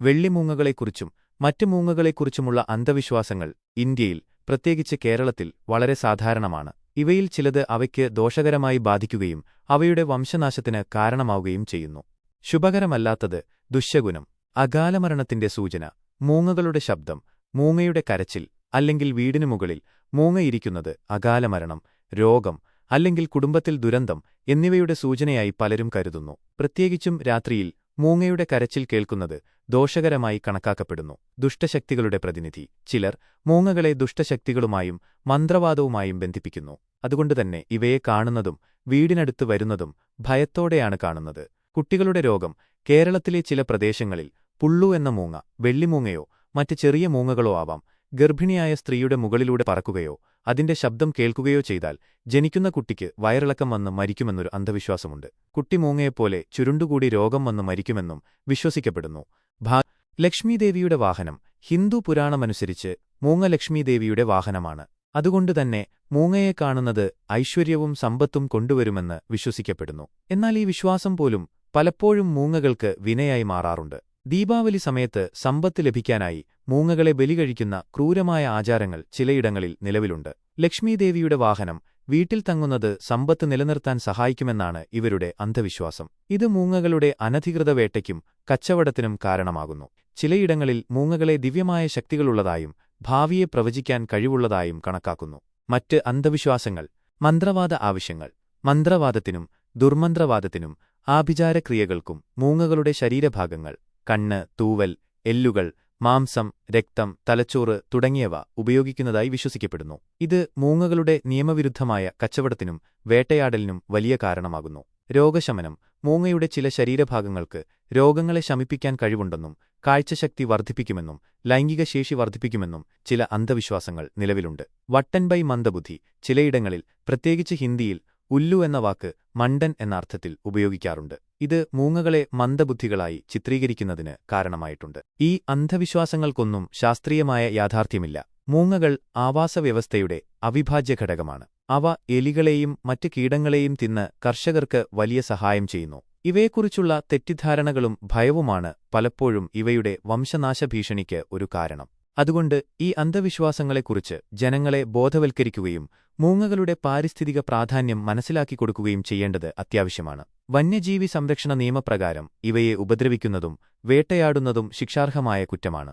വെള്ളിമൂങ്ങകളെക്കുറിച്ചും മറ്റു മൂങ്ങകളെക്കുറിച്ചുമുള്ള അന്ധവിശ്വാസങ്ങൾ ഇന്ത്യയിൽ പ്രത്യേകിച്ച് കേരളത്തിൽ വളരെ സാധാരണമാണ്. ഇവയിൽ ചിലത് അവയ്ക്ക് ദോഷകരമായി ബാധിക്കുകയും അവയുടെ വംശനാശത്തിന് കാരണമാവുകയും ചെയ്യുന്നു. ശുഭകരമല്ലാത്തത് ദുശ്ശഗുണം അകാലമരണത്തിന്റെ സൂചന മൂങ്ങകളുടെ ശബ്ദം മൂങ്ങയുടെ കരച്ചിൽ അല്ലെങ്കിൽ വീടിനു മുകളിൽ മൂങ്ങയിരിക്കുന്നത് അകാലമരണം രോഗം അല്ലെങ്കിൽ കുടുംബത്തിൽ ദുരന്തം എന്നിവയുടെ സൂചനയായി പലരും കരുതുന്നു. പ്രത്യേകിച്ചും രാത്രിയിൽ മൂങ്ങയുടെ കരച്ചിൽ കേൾക്കുന്നത് ദോഷകരമായി കണക്കാക്കപ്പെടുന്നു. ദുഷ്ടശക്തികളുടെ പ്രതിനിധി. ചിലർ മൂങ്ങകളെ ദുഷ്ടശക്തികളുമായും മന്ത്രവാദവുമായും ബന്ധിപ്പിക്കുന്നു. അതുകൊണ്ടുതന്നെ ഇവയെ കാണുന്നതും വീടിനടുത്ത് വരുന്നതും ഭയത്തോടെയാണ് കാണുന്നത്. കുട്ടികളുടെ രോഗം കേരളത്തിലെ ചില പ്രദേശങ്ങളിൽ പുള്ളു എന്ന മൂങ്ങ വെള്ളിമൂങ്ങയോ മറ്റ് ചെറിയ മൂങ്ങകളോ ആവാം. ഗർഭിണിയായ സ്ത്രീയുടെ മുകളിലൂടെ പറക്കുകയോ അതിന്റെ ശബ്ദം കേൾക്കുകയോ ചെയ്താൽ ജനിക്കുന്ന കുട്ടിക്ക് വയറിളക്കം വന്ന് മരിക്കുമെന്നൊരു അന്ധവിശ്വാസമുണ്ട്. കുട്ടി മൂങ്ങയെപ്പോലെ ചുരുണ്ടുകൂടി രോഗം വന്ന് മരിക്കുമെന്നും വിശ്വസിക്കപ്പെടുന്നു. ഭാ ലക്ഷ്മീദേവിയുടെ വാഹനം ഹിന്ദു പുരാണമനുസരിച്ച് മൂങ്ങ ലക്ഷ്മീദേവിയുടെ വാഹനമാണ് അതുകൊണ്ടുതന്നെ മൂങ്ങയെ കാണുന്നത് ഐശ്വര്യവും സമ്പത്തും കൊണ്ടുവരുമെന്ന് വിശ്വസിക്കപ്പെടുന്നു. എന്നാൽ ഈ വിശ്വാസം പോലും പലപ്പോഴും മൂങ്ങകൾക്ക് വിനയായി മാറാറുണ്ട്. ദീപാവലി സമയത്ത് സമ്പത്ത് ലഭിക്കാനായി മൂങ്ങകളെ ബലികഴിക്കുന്ന ക്രൂരമായ ആചാരങ്ങൾ ചിലയിടങ്ങളിൽ നിലവിലുണ്ട്. ലക്ഷ്മീദേവിയുടെ വാഹനം വീട്ടിൽ തങ്ങുന്നത് സമ്പത്ത് നിലനിർത്താൻ സഹായിക്കുമെന്നാണ് ഇവരുടെ അന്ധവിശ്വാസം. ഇത് മൂങ്ങകളുടെ അനധികൃത വേട്ടയ്ക്കും കച്ചവടത്തിനും കാരണമാകുന്നു. ചിലയിടങ്ങളിൽ മൂങ്ങകളെ ദിവ്യമായ ശക്തികളുള്ളതായും ഭാവിയെ പ്രവചിക്കാൻ കഴിവുള്ളതായും കണക്കാക്കുന്നു. മറ്റ് അന്ധവിശ്വാസങ്ങൾ മന്ത്രവാദ ആവശ്യങ്ങൾ മന്ത്രവാദത്തിനും ദുർമന്ത്രവാദത്തിനും ആഭിചാരക്രിയകൾക്കും മൂങ്ങകളുടെ ശരീരഭാഗങ്ങൾ കണ്ണ് തൂവൽ എല്ലുകൾ മാംസം രക്തം തലച്ചോറ് തുടങ്ങിയവ ഉപയോഗിക്കുന്നതായി വിശ്വസിക്കപ്പെടുന്നു. ഇത് മൂങ്ങകളുടെ നിയമവിരുദ്ധമായ കച്ചവടത്തിനും വേട്ടയാടലിനും വലിയ കാരണമാകുന്നു. രോഗശമനം മൂങ്ങയുടെ ചില ശരീരഭാഗങ്ങൾക്ക് രോഗങ്ങളെ ശമിപ്പിക്കാൻ കഴിവുണ്ടെന്നും കാഴ്ചശക്തി വർദ്ധിപ്പിക്കുമെന്നും ലൈംഗിക ശേഷി വർദ്ധിപ്പിക്കുമെന്നും ചില അന്ധവിശ്വാസങ്ങൾ നിലവിലുണ്ട്. വട്ടൻബൈ മന്ദബുദ്ധി ചിലയിടങ്ങളിൽ പ്രത്യേകിച്ച് ഹിന്ദിയിൽ ഉല്ലു എന്ന വാക്ക് മണ്ടൻ എന്ന അർത്ഥത്തിൽ ഉപയോഗിക്കാറുണ്ട്. ഇത് മൂങ്ങകളെ മന്ദബുദ്ധികളായി ചിത്രീകരിക്കുന്നതിന് കാരണമായിട്ടുണ്ട്. ഈ അന്ധവിശ്വാസങ്ങൾക്കൊന്നും ശാസ്ത്രീയമായ യാഥാർത്ഥ്യമില്ല. മൂങ്ങകൾ ആവാസവ്യവസ്ഥയുടെ അവിഭാജ്യ ഘടകമാണ് അവ എലികളെയും മറ്റ് കീടങ്ങളെയും തിന്ന് കർഷകർക്ക് വലിയ സഹായം ചെയ്യുന്നു. ഇവയെക്കുറിച്ചുള്ള തെറ്റിദ്ധാരണകളും ഭയവുമാണ് പലപ്പോഴും ഇവയുടെ വംശനാശഭീഷണിക്ക് ഒരു കാരണം. അതുകൊണ്ട് ഈ അന്ധവിശ്വാസങ്ങളെക്കുറിച്ച് ജനങ്ങളെ ബോധവൽക്കരിക്കുകയും മൂങ്ങകളുടെ പാരിസ്ഥിതിക പ്രാധാന്യം മനസ്സിലാക്കിക്കൊടുക്കുകയും ചെയ്യേണ്ടത് അത്യാവശ്യമാണ്. വന്യജീവി സംരക്ഷണ നിയമപ്രകാരം ഇവയെ ഉപദ്രവിക്കുന്നതും വേട്ടയാടുന്നതും ശിക്ഷാർഹമായ കുറ്റമാണ്.